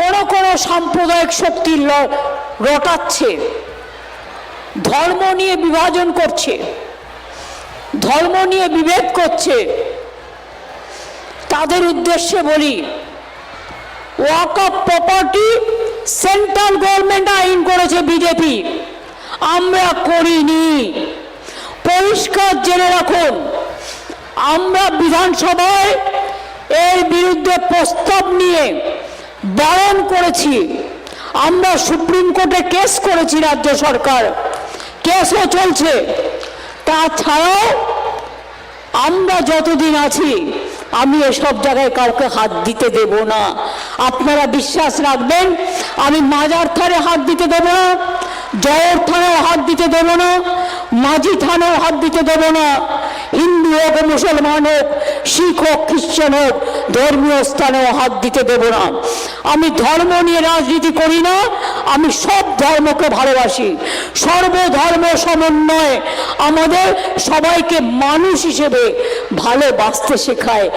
কোন কোন সাম্প্রদায়িক শক্তি রটাচ্ছে। ধর্ম নিয়ে বিভাজন করছে। ধর্ম নিয়ে বিভেদ করছে। তাদের উদ্দেশ্যে বলি walk of property central government আইন করেছে বিজেপি। আমরা করিনি। পরিষ্কার জেনে রাখুন, আমরা বিধানসভায় এর বিরুদ্ধে প্রস্তাব নিয়ে বারণ করেছি। আমরা সুপ্রিম কোর্টে কেস করেছি রাজ্য সরকার। কেসও চলছে। তাছাড়াও আমরা যতদিন আছি, আমি এসব জায়গায় কাউকে হাত দিতে দেব না। আপনারা বিশ্বাস রাখবেন, আমি মাজার থানে হাত দিতে দেব না, জয়ের থানায় হাত দিতে দেব না, মাঝি থানায় হাত দিতে দেব না। হিন্দু হোক, মুসলমান হোক শিখ হোক খ্রিস্টান হোক, ধর্মীয় স্থানেও হাত দিতে দেব না। আমি ধর্ম নিয়ে রাজনীতি করি না, আমি সব ধর্মকে ভালোবাসি। সর্বধর্ম সমন্বয়ে আমাদের সবাইকে মানুষ হিসেবে ভালোবাসতে শেখায়।